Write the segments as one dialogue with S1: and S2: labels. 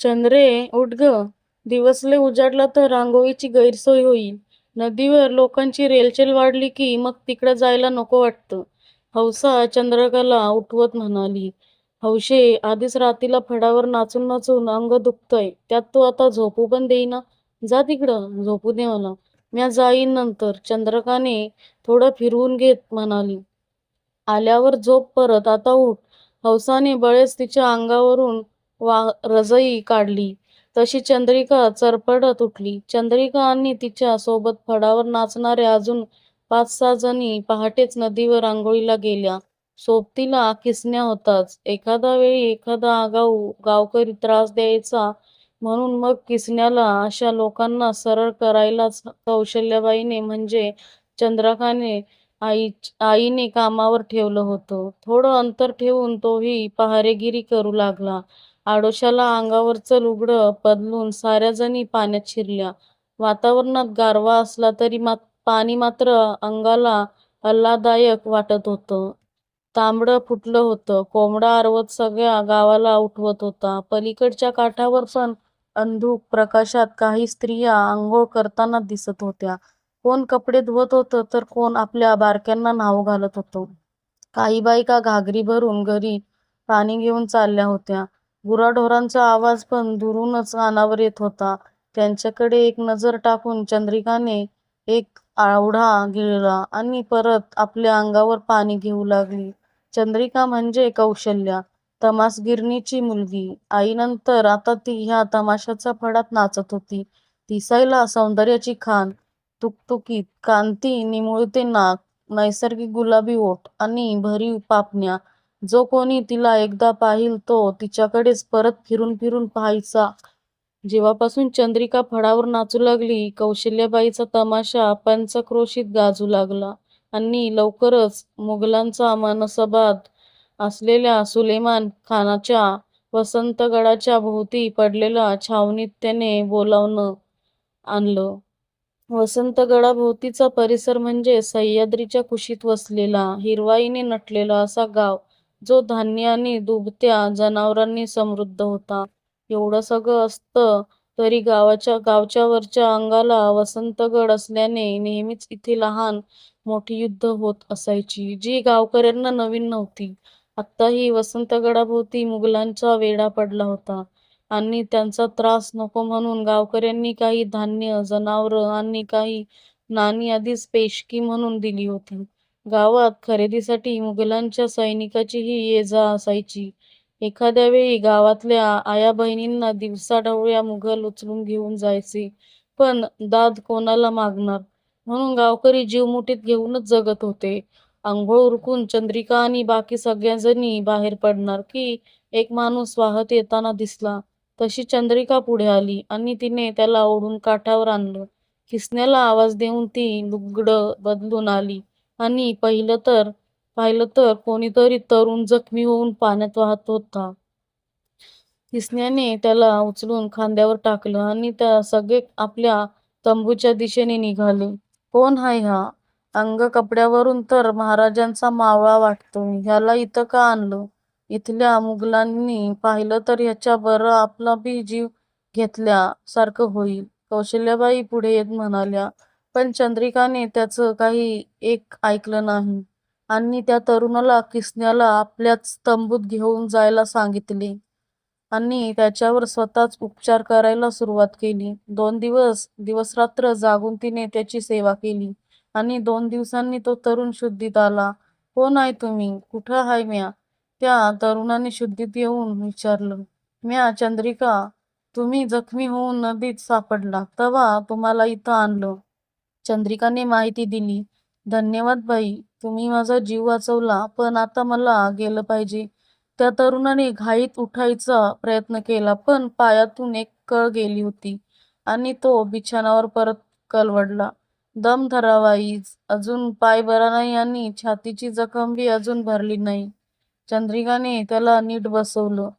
S1: चंद्रे उठ ग. दिवसले उजाडला तर रांगोळीची गैरसोय होईल. नदीवर लोकांची रेलचेल वाढली की मग तिकडं जायला नको वाटतं. हौसा चंद्रकाला उठवत म्हणाली. हौशे आधीच रात्रीला फडावर नाचून नाचून अंग दुखतंय. त्यात तू आता झोपू पण देईना. जा तिकडं झोपू दे मला. म्या जाईन नंतर. चंद्रकाने थोडं फिरवून घेत म्हणाली. आल्यावर झोप परत. आता उठ. हौसाने बळेच तिच्या अंगावरून वा रजई काढली. तशी चंद्रिका चरपडत उठली चंद्रिका आणि तिच्या सोबत फडावर नाचणाऱ्या अजून पाच सहा जणी पहाटेच नदीवर आंघोळीला गेल्या. सोबतीला किसण्या होताच. एखादा वेळी एखादा आगाऊ गावकरी त्रास द्यायचा म्हणून मग किसण्याला अशा लोकांना सरळ करायलाच कौशल्याबाईने म्हणजे चंद्रकाने आई आईने कामावर ठेवलं होतं. थोडं अंतर ठेवून तोही पहारेगिरी करू लागला. आडोशाला अंगावरचं लुगडं बदलून साऱ्या जणी पाण्यात शिरल्या. वातावरणात गारवा असला तरी मा पाणी मात्र अंगाला आल्हाददायक वाटत होतं. तांबडं फुटलं होतं. कोंबडा आरवत सगळ्या गावाला उठवत होता. पलीकडच्या काठावर पण अंधुक प्रकाशात काही स्त्रिया आंघोळ करताना दिसत होत्या. कोण कपडे धुवत होतं तर कोण आपल्या बारक्यांना नाव घालत होतं. काही बायका घागरी भरून घरी पाणी घेऊन चालल्या होत्या. गुराढोरांचा आवाज पण दुरूनच कानावर येत होता. त्यांच्याकडे एक नजर टाकून चंद्रिकाने एक आवढा गिळला आणि परत आपल्या अंगावर पाणी घेऊ लागली. चंद्रिका म्हणजे कौशल्या. तमासगिरणीची मुलगी. आईनंतर आता ती ह्या तमाशाच्या फडात नाचत होती. दिसायला सौंदर्याची खान तुकतुकीत कांती निमुळते नाक नैसर्गिक गुलाबी ओठ आणि भरीव पापण्या जो कोणी तिला एकदा पाहील तो तिच्याकडेच परत फिरून फिरून पाहायचा. जेव्हापासून चंद्रिका फडावर नाचू लागली कौशल्याबाईचा तमाशा पंचक्रोशीत गाजू लागला आणि लवकरच मुघलांचा मनसबाद असलेल्या सुलेमान खानाच्या वसंतगडाच्या भोवती पडलेला छावणीत त्याने बोलावणं आणलं. वसंतगडाभोवतीचा परिसर म्हणजे सह्याद्रीच्या कुशीत वसलेला हिरवाईने नटलेला असा गाव जो धान्य आणि दुभत्या जनावरांनी समृद्ध होता. एवढं सगळं असतं तरी गावाच्या गावच्या वरच्या अंगाला वसंतगड असल्याने नेहमीच इथे लहान मोठी युद्ध होत असायची जी गावकऱ्यांना नवीन नव्हती. आत्ताही वसंतगडाभोवती मुघलांचा वेढा पडला होता आणि त्यांचा त्रास नको म्हणून गावकऱ्यांनी काही धान्य जनावरं आणि काही नाणी आधीच पेशकी म्हणून दिली होती. गावात खरेदीसाठी मुघलांच्या सैनिकाचीही ये जा असायची. एखाद्या वेळी गावातल्या आया बहिणींना दिवसाढवळ्या मुघल उचलून घेऊन जायचे पण दाद कोणाला मागणार? म्हणून गावकरी जीव मुठीत घेऊनच जगत होते. आंघोळ उरकून चंद्रिका आणि बाकी सगळ्याजणी बाहेर पडणार की एक माणूस वाहत येताना दिसला. तशी चंद्रिका पुढे आली आणि तिने त्याला ओढून काठावर आणलं. किसन्याला आवाज देऊन ती लुगडं बदलून आली. आणि पहिलं तर पाहिलं तर कोणीतरी तरुण जखमी होऊन पाण्यात वाहत होता. किसन्याने त्याला उचलून खांद्यावर टाकलं आणि त्या सगळे आपल्या तंबूच्या दिशेने निघाले. कोण हाय हा? अंग कपड्यावरून तर महाराजांचा मावळा वाटतोय. ह्याला इथं का आणलं? इथल्या मुघलांनी पाहिलं तर ह्याच्या बरं आपला बी जीव घेतल्या सारखं होईल. कौशल्याबाई पुढे येत म्हणाल्या पण चंद्रिकाने त्याचं काही एक ऐकलं नाही. आणि त्या तरुणाला किसण्याला आपल्याच तंबूत घेऊन जायला सांगितले. आणि त्याच्यावर स्वतःच उपचार करायला सुरुवात केली. दोन दिवस दिवसरात्र जागून तिने त्याची सेवा केली. आणि दोन दिवसांनी तो तरुण शुद्धीत आला. हो कोण आहे तुम्ही कुठं हाय म्या? त्या तरुणाने शुद्धीत येऊन विचारलं. म्या चंद्रिका तुम्ही जखमी होऊन नदीत सापडला. तवा तुम्हाला इथं आणलं. चंद्रिकाने माहिती दिली. धन्यवाद बाई तुम्ही माझा जीव वाचवला पण आता मला गेलं पाहिजे. त्या तरुणाने घाईत उठायचा प्रयत्न केला पण पायातून एक कळ गेली होती आणि तो बिछाणावर परत कलवडला. दम धरावा अजून पाय बरा नाही आणि छातीची जखम बी अजून भरली नाही. चंद्रिकाने त्याला नीट बसवलं.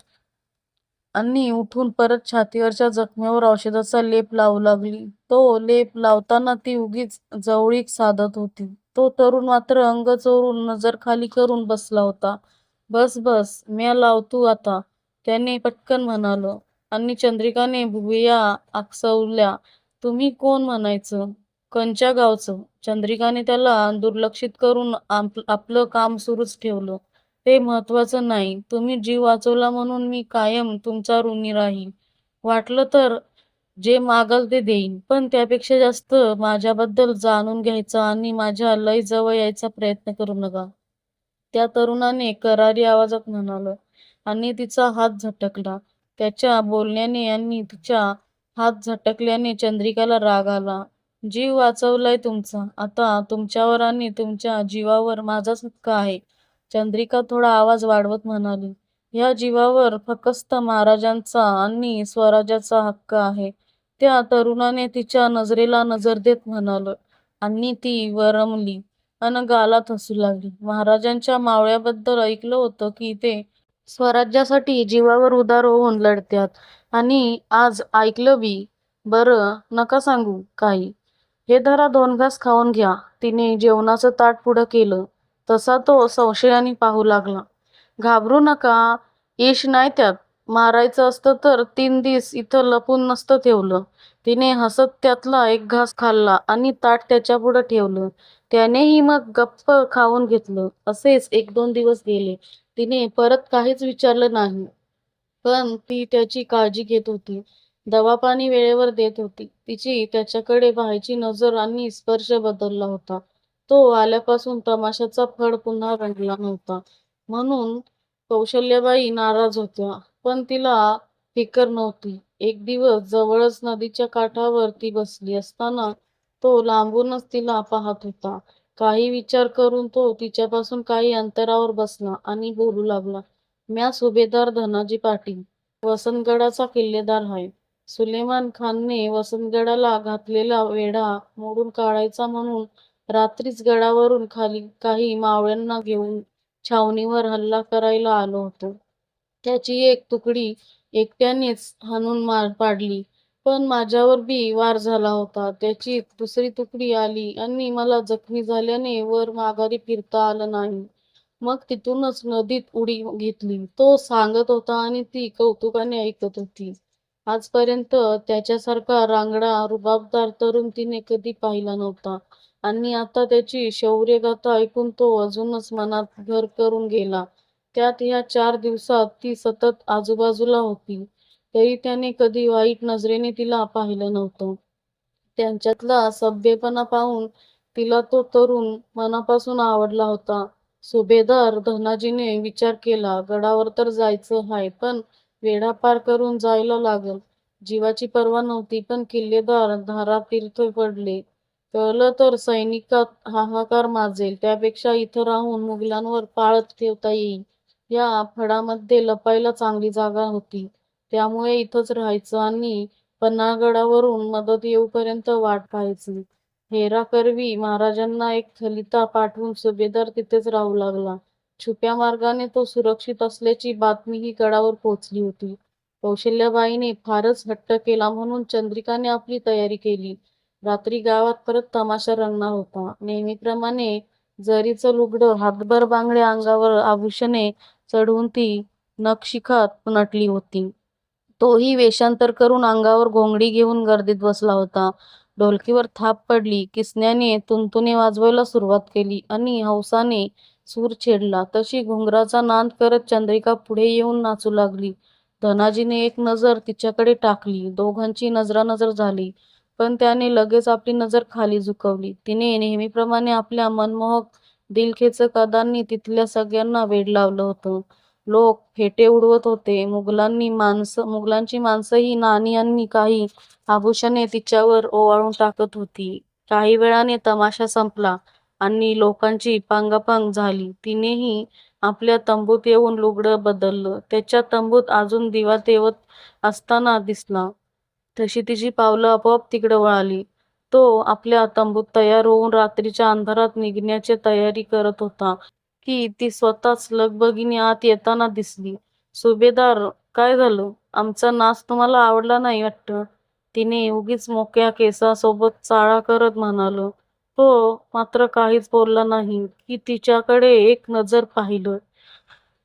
S1: आणि उठून परत छातीवरच्या जखमेवर औषधाचा लेप लावू लागली तो लेप लावताना ती उगीच जवळीक साधत होती तो तरुण मात्र अंग चोरून नजर खाली करून बसला होता बस बस म्या लावतो आता त्याने पटकन म्हणालं आणि चंद्रिकाने भुवया आकसवल्या. तुम्ही कोण म्हणायचं? कंच्या गावचं? चंद्रिकाने त्याला दुर्लक्षित करून आपलं काम सुरूच ठेवलं. ते महत्वाचं नाही. तुम्ही जीव वाचवला म्हणून मी कायम तुमचा ऋणी राहीन. वाटलं तर जे मागल ते देईन. पण त्यापेक्षा जास्त माझ्याबद्दल जाणून घ्यायचा आणि माझ्या लय जवळ यायचा प्रयत्न करू नका. त्या तरुणाने करारी आवाजात म्हणालं आणि तिचा हात झटकला. त्याच्या बोलण्याने आणि तिच्या हात झटकल्याने चंद्रिकाला राग आला. जीव वाचवलाय तुमचा. आता तुमच्यावर आणि तुमच्या जीवावर माझाच हक्क आहे. चंद्रिका थोडा आवाज वाढवत म्हणाली. ह्या जीवावर फकस्त महाराजांचा आणि स्वराज्याचा हक्क आहे. त्या तरुणाने तिच्या नजरेला नजर देत म्हणाल आणि ती वरमली अन गालात हसू लागली. महाराजांच्या मावळ्याबद्दल ऐकलं होतं की ते स्वराज्यासाठी जीवावर उदार होऊन लढत्यात आणि आज ऐकलं बी. बरं नका सांगू काही. हे धरा दोन घास खाऊन घ्या. तिने जेवणाचं ताट पुढं केलं तसा तो संशयाने पाहू लागला. घाबरू नका. ईश नाही त्यात. मारायचं असतं तर तीन दिस इथं लपून नसतं ठेवलं. तिने हसत त्यातला एक घास खाल्ला आणि ताट त्याच्यापुढं ठेवलं. त्यानेही मग गप्प खाऊन घेतलं. असेच एक दोन दिवस गेले. तिने परत काहीच विचारलं नाही. पण ती त्याची काळजी घेत होती. दवापाणी वेळेवर देत होती. तिची त्याच्याकडे पाहायची नजर आणि स्पर्श बदलला होता. तो आल्यापासून तमाशाचा फड पुन्हा रंगला नव्हता म्हणून कौसल्याबाई नाराज होत्या. पण तिला फिकर नव्हती. एक दिवस जवळच नदीच्या काठावर ती बसली असताना तो लांबूनच तिला पाहत होता. काही विचार करून तो तिच्यापासून काही अंतरावर बसला आणि बोलू लागला. म्या सुभेदार धनाजी पाटील. वसंतगडाचा किल्लेदार आहे सुलेमान खानने वसंतगडाला घातलेला वेढा मोडून काढायचा म्हणून रात्रीच गडावरून खाली काही मावळ्यांना घेऊन छावणीवर हल्ला करायला आलो होतो. त्याची एक तुकडी एकट्यानेच हाणून पाडली. पण माझ्यावर बी वार झाला होता. त्याची दुसरी तुकडी आली आणि मला जखमी झाल्याने वर माघारी फिरता आलं नाही. मग तिथूनच नदीत उडी घेतली. तो सांगत होता आणि ती कौतुकाने ऐकत होती. आजपर्यंत त्याच्यासारखा रांगडा, रुबाबदार तरुण तिने कधी पाहिला नव्हता आणि आता त्याची शौर्यगाथा ऐकून तो अजूनच मनात घर करून गेला. त्यात या चार दिवसात ती सतत आजूबाजूला होती. तरी त्याने कधी वाईट नजरेने तिला पाहिलं नव्हतं. त्यांच्यातला सभ्यपणा पाहून तिला तो तरुण मनापासून आवडला होता. सुभेदार धनाजीने विचार केला. गडावर तर जायचं हाय पण वेढा पार करून जायला लागल. जीवाची पर्वा नव्हती पण किल्लेदार धारातीर्थी पडले. कळलं तर सैनिकात हाहाकार माजेल. त्यापेक्षा इथं राहून मुघलांवर पाळत ठेवता येईल. या फडामध्ये लपायला चांगली जागा होती. त्यामुळे इथंच राहायचं आणि पन्हाळगडावरून मदत येऊपर्यंत वाट पाहायची. हेराकरवी महाराजांना एक थलिता पाठवून सुभेदार तिथेच राहू लागला. छुप्या मार्गाने तो सुरक्षित असल्याची बातमीही गडावर पोहोचली होती. कौसल्याबाईने फारच हट्ट केला म्हणून चंद्रिकाने आपली तयारी केली. रात्री गावात परत तमाशा रंगणार होता. नेहमीप्रमाणे जरीचं लुगडं, हातभर बांगड्या, अंगावर आभूषणे चढवून ती नखशिखात नटली होती. तोही वेषांतर करून अंगावर घोंगडी घेऊन गर्दीत बसला होता. ढोलकीवर थाप पडली. किसन्याने तुंतुने वाजवायला सुरुवात केली आणि हौसाने सूर छेडला. तशी घुंगराचा नांद करत चंद्रिका पुढे येऊन नाचू लागली. धनाजीने एक नजर तिच्याकडे टाकली. दोघांची नजरानजर झाली. पण त्याने लगेच आपली नजर खाली झुकवली. तिने नेहमीप्रमाणे आपल्या मनमोहक, दिलखेचक अदांनी तिथल्या सगळ्यांना वेड लावलं होतं. लोक फेटे उडवत होते. मुघलांनी माणसं मुघलांची माणसंही नाणी आणि काही आभूषणे तिच्यावर ओवाळून टाकत होती. काही वेळाने तमाशा संपला आणि लोकांची पांगापांग झाली. तिनेही आपल्या तंबूत येऊन लुगडं बदललं. त्याच्या तंबूत अजून दिवा तेवत असताना दिसला. तशी तिची पावलं आपोआप तिकडं वळाली. तो आपल्या तंबूत तयार होऊन रात्रीच्या अंधारात निघण्याची तयारी करत होता की ती स्वतःच लगबगीने आत येताना दिसली. सुभेदार काय झालं? आमचा नाच तुम्हाला आवडला नाही वाटतं? तिने उगीच मोक्या केसासोबत चाळा करत म्हणालो हो, तो मात्र काहीच बोलला नाही की तिच्याकडे एक नजर पाहिलं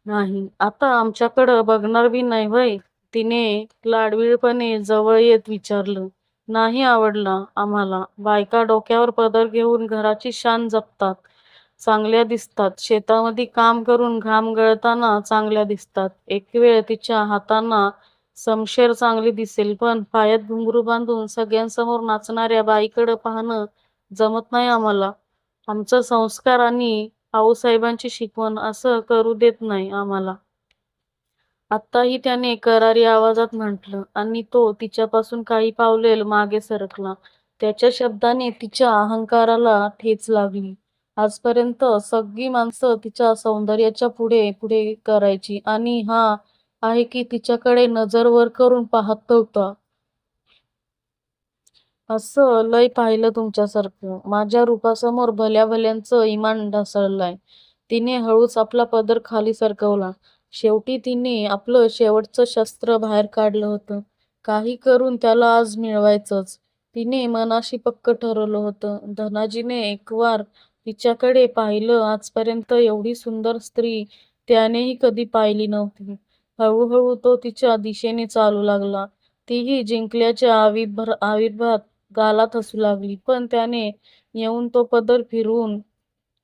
S1: नाही. आता आमच्याकडं बघणार बी नाही भाई तिने लाडवीळपणे जवळ येत विचारलं. नाही आवडला आम्हाला. बायका डोक्यावर पदर घेऊन घराची शान जपतात. चांगल्या दिसतात. शेतामध्ये काम करून घाम गळताना चांगल्या दिसतात. एक वेळ तिच्या हातांना समशेर चांगली दिसेल पण पायात घुंगरू बांधून सगळ्यांसमोर नाचणाऱ्या बाईकडं पाहणं जमत नाही आम्हाला. आमचं संस्कार आणि आऊसाहेबांची शिकवण असं करू देत नाही आम्हाला. आत्ताही त्याने करारी आवाजात म्हटलं आणि तो तिच्यापासून काही पावलेल मागे सरकला. त्याच्या शब्दाने तिच्या अहंकाराला ठेच लागली. आजपर्यंत सगळी माणसं तिच्या सौंदर्याच्या पुढे पुढे करायची आणि हा आहे की तिच्याकडे नजर वर करून पाहत होता. असं लय पाहिलं तुमच्यासारखं. माझ्या रूपासमोर भल्या भल्यांचं इमान ढासळलंय. तिने हळूच आपला पदर खाली सरकवला. शेवटी तिने आपलं शेवटचं शस्त्र बाहेर काढलं होतं. काही करून त्याला आज मिळवायचंच. तिने मनाशी पक्क ठरवलं होतं. धनाजीने एकवार तिच्याकडे पाहिलं आजपर्यंत एवढी सुंदर स्त्री त्यानेही कधी पाहिली नव्हती. हळूहळू तो तिच्या दिशेने चालू लागला. तीही जिंकल्याच्या आविर्भात गालात हसू लागली. पण त्याने येऊन तो पदर फिरवून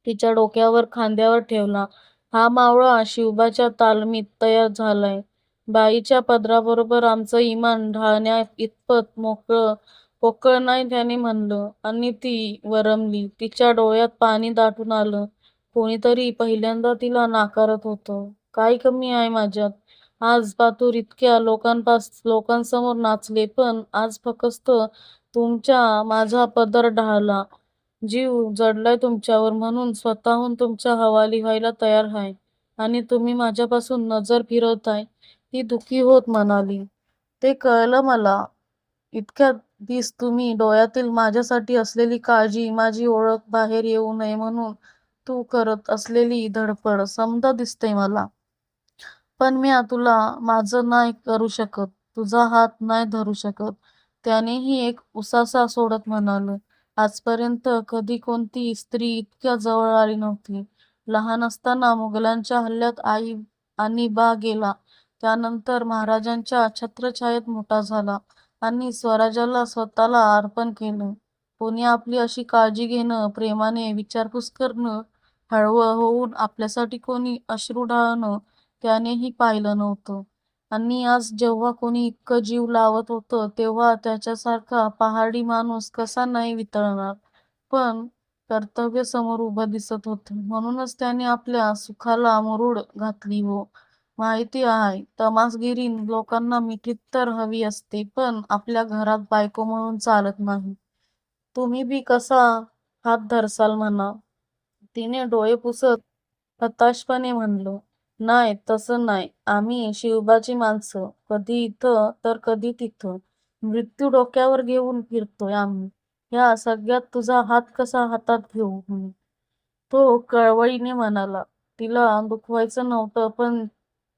S1: तिच्या डोक्यावर खांद्यावर ठेवला. हा मावळा शिवबाच्या तालमीत तयार झालाय. बाईच्या पदराबरोबर आमचं इमान ढाळण्यात इतपत मोकळं पोकळ नाही त्याने म्हणलं आणि ती वरमली. तिच्या डोळ्यात पाणी दाटून आलं. कोणीतरी पहिल्यांदा तिला नाकारत होतं. काय कमी आहे माझ्यात? आज पातूर इतक्या लोकांपास लोकांसमोर नाचले पण आज फकस्त तुमच्या माझा पदर ढाळला. जीव जडलाय तुमच्यावर म्हणून स्वतःहून तुमच्या हवाली व्हायला तयार आहे आणि तुम्ही माझ्यापासून नजर फिरवताय ती दुःखी होत म्हणाली. ते कळलं मला. इतक्या दिस तुम्ही डोळ्यातील माझ्यासाठी असलेली काळजी, माझी ओळख बाहेर येऊ नये म्हणून तू करत असलेली धडपड समदं दिसते मला. पण मी तुला माझं नाही करू शकत. तुझा हात नाही धरू शकत. त्यानेही एक उसासा सोडत म्हणालं. आजपर्यंत कधी कोणती स्त्री इतक्या जवळ आली नव्हती. लहान असताना मुघलांच्या हल्ल्यात आई आणि बा गेला. त्यानंतर महाराजांच्या छत्रछायेत मोठा झाला आणि स्वराज्याला स्वतःला अर्पण केलं. कोणी आपली अशी काळजी घेणं, प्रेमाने विचारपूस करणं, हळवं होऊन आपल्यासाठी कोणी अश्रू ढाळणं त्यानेही पाहिलं नव्हतं. आणि आज जेव्हा कोणी इतकं जीव लावत होतं तेव्हा त्याच्यासारखा पहाडी माणूस कसा नाही वितळणार? पण कर्तव्य समोर उभं दिसत होते म्हणूनच त्याने आपल्या सुखाला मुरुड घातली हो. माहिती आहे तमासगिरी लोकांना मिठीत तर हवी असते पण आपल्या घरात बायको म्हणून चालत नाही. तुम्ही बी कसा हात धरसाल म्हणा. तिने डोळे पुसत हताशपणे म्हणलं. नाही तसं नाही आम्ही शिवबाची माणसं. कधी इथं तर कधी तिथं. मृत्यू डोक्यावर घेऊन फिरतोय आम्ही. ह्या सगळ्यात तुझा हात कसा हातात घेऊ मी? तो कळवळीने म्हणाला. तिला दुखवायचं नव्हतं पण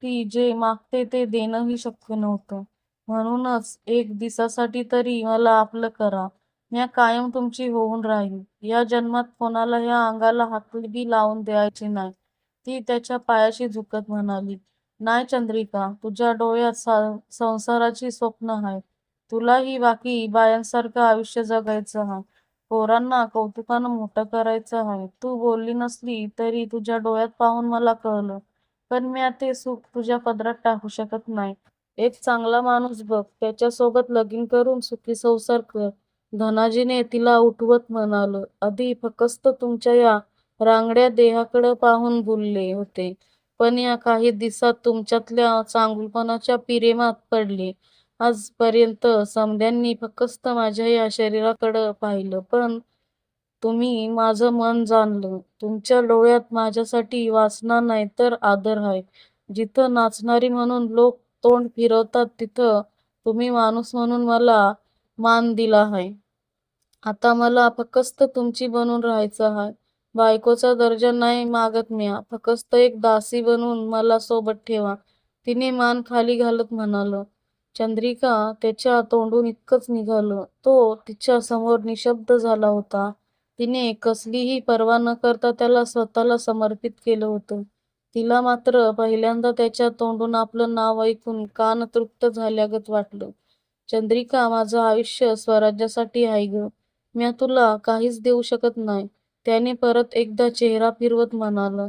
S1: ती जे मागते ते देणंही शक्य नव्हतं. म्हणूनच एक दिसासाठी तरी मला आपलं करा. या कायम तुमची होऊन राहील या जन्मात कोणाला ह्या अंगाला हात लावून द्यायची नाही ती त्याच्या पायाशी झुकत म्हणाली. नाय चंद्रिका, तुझ्या डोळ्यात संसाराची स्वप्न आहे तुला तुलाही बाकी बायांसारखं आयुष्य जगायचं आहे पोरांना कौतुकानं मोठं करायचं आहे तू बोलली नसली तरी तुझ्या डोळ्यात पाहून मला कळलं. पण मी ते सुख तुझ्या पदरात टाकू शकत नाही एक चांगला माणूस बघ. त्याच्यासोबत लगीन करून सुखी संसार कर. धनाजीने तिला उठवत म्हणाल आधी फकस्त तुमच्या या रांगड्या देहाकडं पाहून बोलले होते. पण या काही दिवसात तुमच्यातल्या चांगुलपणाच्या पिरेमात पडले. आजपर्यंत समध्यांनी फक्त माझ्या या शरीराकडं पाहिलं पण तुम्ही माझं मन जाणलं. तुमच्या डोळ्यात माझ्यासाठी वासना नाही तर आदर हाय. जिथं नाचणारी म्हणून लोक तोंड फिरवतात तिथं तुम्ही माणूस म्हणून मला मान दिला हाय. आता मला फक्त तुमची बनून राहायचं हाय. बायकोचा दर्जा नाही मागत म्या. फकस्त एक दासी बनून मला सोबत ठेवा. तिने मान खाली घालत म्हणालं. चंद्रिका त्याच्या तोंडून इतकंच निघालं. तो तिच्या समोर निशब्द झाला होता. तिने कसलीही पर्वा न करता त्याला स्वतःला समर्पित केलं होतं. तिला मात्र पहिल्यांदा त्याच्या तोंडून आपलं नाव ऐकून कान तृप्त झाल्यागत वाटलं. चंद्रिका माझं आयुष्य स्वराज्यासाठी आहे गं. म्या तुला काहीच देऊ शकत नाही त्याने परत एकदा चेहरा फिरवत म्हणाला.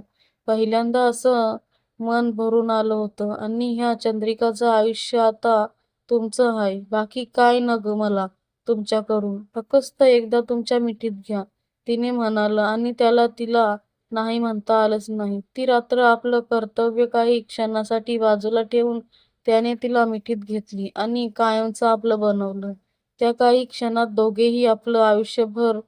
S1: पहिल्यांदा असं मन भरून आलं होतं. आणि ह्या चंद्रिकाचं आयुष्य आता तुमचं हाय. बाकी काय न ग मला तुमच्याकडून. फकस्त एकदा तुमच्या मिठीत घ्या. तिने म्हणालं आणि त्याला तिला नाही म्हणता आलंच नाही. ती रात्र आपलं कर्तव्य काही क्षणासाठी बाजूला ठेवून त्याने तिला मिठीत घेतली आणि कायमचं आपलं बनवलं. त्या काही क्षणात दोघेही आपलं आयुष्यभर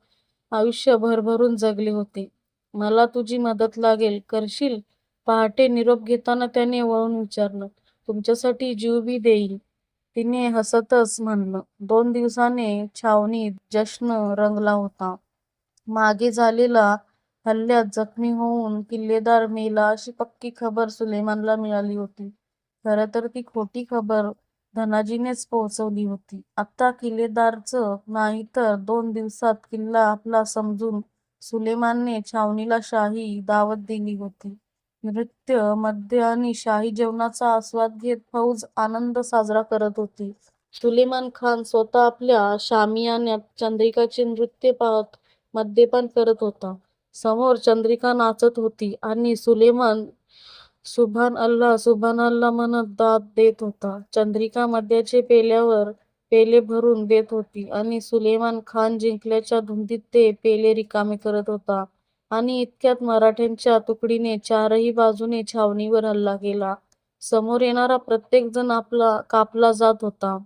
S1: आयुष्य भरभरून जगले होते. मला तुझी मदत लागेल, करशील? पहाटे निरोप घेताना त्याने वळून विचारलं. तुमच्यासाठी जीव बी देईल तिने हसतच म्हणलं. दोन दिवसाने छावणीत जश्न रंगला होता. मागे झालेला हल्ल्यात जखमी होऊन किल्लेदार मेला अशी पक्की खबर सुलेमानला मिळाली होती. खर तर ती खोटी खबर धनाजीनेच पोहोचवली होती. आता किल्लेदारच नाही तर दोन दिवसात किल्ला आपला समजून सुलेमानने छावणीला शाही दावत दिली होती. नृत्य, मध्य आणि शाही जेवणाचा आस्वाद घेत फौज आनंद साजरा करत होती. सुलेमान खान स्वतः आपल्या शामियान्यात चंद्रिकाचे नृत्य पाहत मद्यपान करत होता. समोर चंद्रिका नाचत होती आणि सुलेमान सुभान अल्लाह सुभान अल्लाह म्हणत दाद देत होता. चंद्रिका मद्याचे पेल्यावर पेले भरून देत होती आणि सुलेमान खान जिंकल्याच्या धुंदीत ते पेले रिकामे करत होता. आणि इतक्यात मराठ्यांच्या तुकडीने चारही बाजूने छावणीवर हल्ला केला. समोर येणारा प्रत्येक जण कापला जात होता.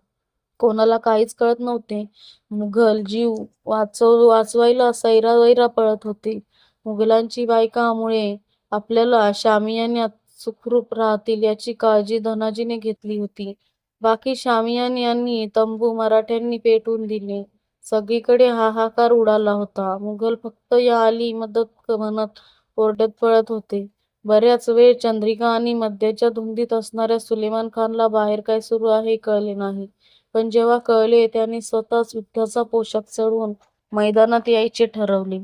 S1: कोणाला काहीच कळत नव्हते. मुघल जीव वाचव वाचवायला सैरा वैरा पळत होते. मुघलांची बायकामुळे आपल्याला आपल्या शामियान्यात सुखरूप राहतील याची काळजी धनाजीने घेतली होती. बाकी शामियान यांनी तंबू मराठ्यांनी पेटवून दिले. सगळीकडे हाहाकार उडाला होता. मुघल फक्त या आली मदत म्हणत ओरडत पळत होते. बऱ्याच वेळ चंद्रिका आणि मद्याच्या धुंदीत असणाऱ्या सुलेमान खानला बाहेर काय सुरू आहे कळले नाही. पण जेव्हा कळले त्याने स्वतःच युद्धाचा पोशाख चढवून मैदानात यायचे ठरवले.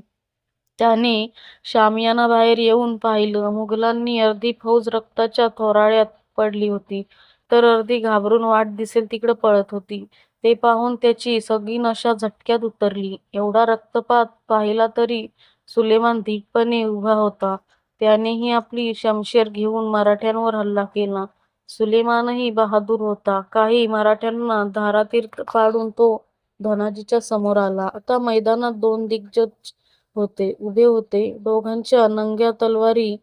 S1: त्याने शामियानाबाहेर येऊन पाहिलं. मुघलांनी अर्धी फौज रक्ताच्या थोराळ्यात पडली होती तर अर्धी घाबरून वाट दिसेल तिकडे पळत होती. ते पाहून त्याची सगळी नशा झटक्यात उतरली. एवढा रक्तपात पाहिला तरी सुलेमान धीटपणे उभा होता. त्यानेही आपली शमशेर घेऊन मराठ्यांवर हल्ला केला. सुलेमानही बहादूर होता. काही मराठ्यांना धारातीर पाडून तो धनाजीच्या समोर आला. आता मैदानात दोन दिग्गज उभे होते. दोघांच्या नंग्या तलवारी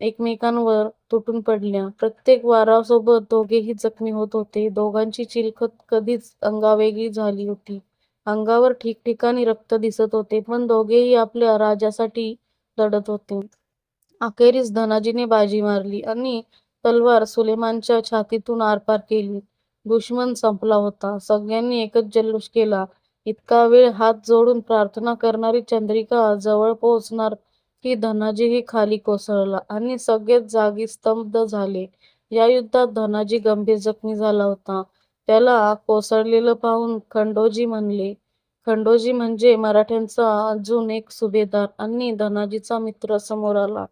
S1: एकमेकांवर तुटून पडल्या. प्रत्येक वारासोबत दोघेही जखमी होत होते. दोघांची चिलखत कधीच अंगावेगळी झाली होती. अंगावर ठिकठिकाणी रक्त दिसत होते. पण दोघेही आपल्या राजासाठी लढत होते. अखेरीस धनाजीने बाजी मारली आणि तलवार सुलेमानच्या छातीतून आरपार केली. दुश्मन संपला होता. सगळ्यांनी एकच जल्लोष केला. इतका वेळ हात जोडून प्रार्थना करणारी चंद्रिका जवळ पोहोचणार की धनाजीही खाली कोसळला आणि सगळेच जागी स्तब्ध झाले. या युद्धात धनाजी गंभीर जखमी झाला होता. त्याला कोसळलेलं पाहून खंडोजी म्हणले. खंडोजी म्हणजे मराठ्यांचा अजून एक सुभेदार आणि धनाजीचा मित्र समोर आला.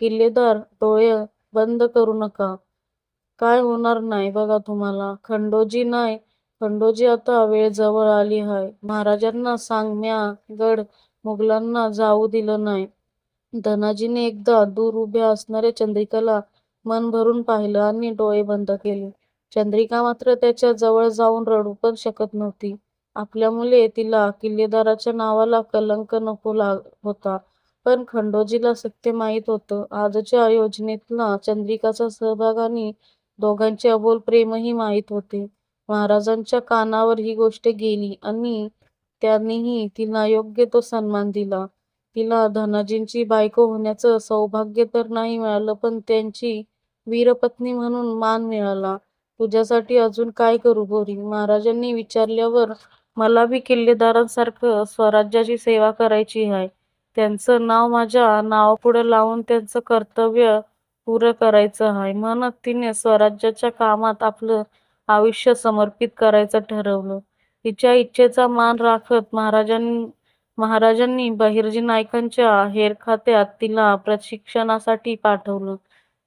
S1: किल्लेदार डोळे बंद करू नका. काय होणार नाही बघा तुम्हाला. खंडोजी नाही खंडोजी आता वेळ जवळ आली हाय. महाराजांना सांग म्या गड मुघलांना जाऊ दिलं नाही धनाजीने एकदा दूर उभ्या असणाऱ्या चंद्रिकाला मन भरून पाहिलं आणि डोळे बंद केले. चंद्रिका मात्र त्याच्याजवळ जाऊन रडू पण शकत नव्हती. आपल्यामुळे तिला किल्लेदाराच्या नावाला कलंक नको लाग होता. पण खंडोजीला सत्य माहीत होतं. आजच्या योजनेतला चंद्रिकाचा सहभाग आणि दोघांचे अबोल प्रेमही माहीत होते. महाराजांच्या कानावर ही गोष्ट गेली आणि त्यांनीही तिला योग्य तो सन्मान दिला. तिला धनाजींची बायको होण्याचं सौभाग्य तर नाही मिळालं पण त्यांची वीरपत्नी म्हणून मान मिळाला. तुझ्यासाठी अजून काय करू गोरी महाराजांनी विचारल्यावर मला बी किल्लेदारांसारखं स्वराज्याची सेवा करायची हाय. त्यांचं नाव माझ्या नावापुढं लावून त्यांचं कर्तव्य पुरं करायचं हाय म्हणत तिने स्वराज्याच्या कामात आपलं आयुष्य समर्पित करायचं ठरवलं. तिच्या इच्छेचा मान राखत महाराजांनी महाराजांनी बहिर्जी हेर खात्यात तिला प्रशिक्षणासाठी पाठवलं.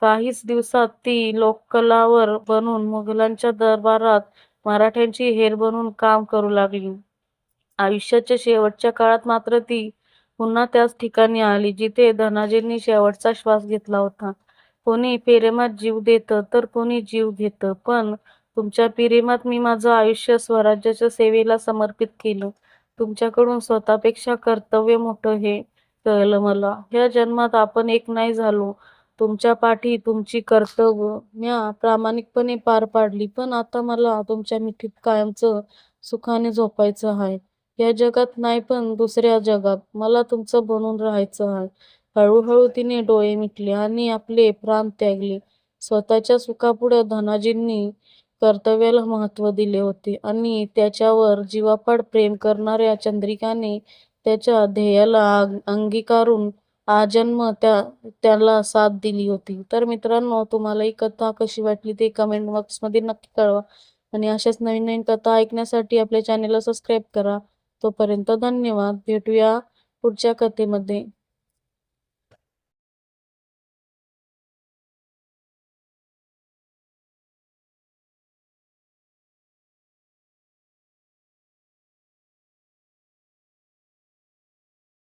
S1: काहीच दिवसात ती लोककलावर बनून मुघलांच्या दरबारात मराठ्यांची हेर बनून काम करू लागली. आयुष्याच्या शेवटच्या काळात मात्र ती पुन्हा त्याच ठिकाणी आली जिथे धनाजींनी शेवटचा श्वास घेतला होता. कोणी प्रेमात जीव देतं तर कोणी जीव घेतं. पण तुमच्या प्रेमात मी माझं आयुष्य स्वराज्याच्या सेवेला समर्पित केलं. तुमच्याकडून स्वतःपेक्षा कर्तव्य मोठं हे कळलं मला. ह्या जन्मात आपण एक नाही झालो. तुमच्या पाठी तुमची कर्तव्य म्या प्रामाणिकपणे पार पाडली. पण आता मला तुमच्या मिठीत कायमचं सुखाने झोपायचं हाय. या जगात नाही पण दुसऱ्या जगात. मला तुमचं बनून राहायचं हाय. हळूहळू तिने डोळे मिटले आणि आपले प्राण त्यागले. स्वतःच्या सुखापुढे धनाजींनी कर्तव्याला महत्त्व दिले होते आणि त्याच्यावर जीवापाड प्रेम करणाऱ्या चंद्रिकाने त्याच्या ध्येयाला अंगीकारून आजन्म त्या त्याला साथ दिली होती. तर मित्रांनो तुम्हाला ही कथा कशी वाटली ते कमेंट बॉक्समध्ये नक्की कळवा आणि अशाच नवीन नवीन कथा ऐकण्यासाठी आपल्या चॅनेलला सबस्क्राईब करा. तोपर्यंत धन्यवाद. भेटूया पुढच्या कथेमध्ये.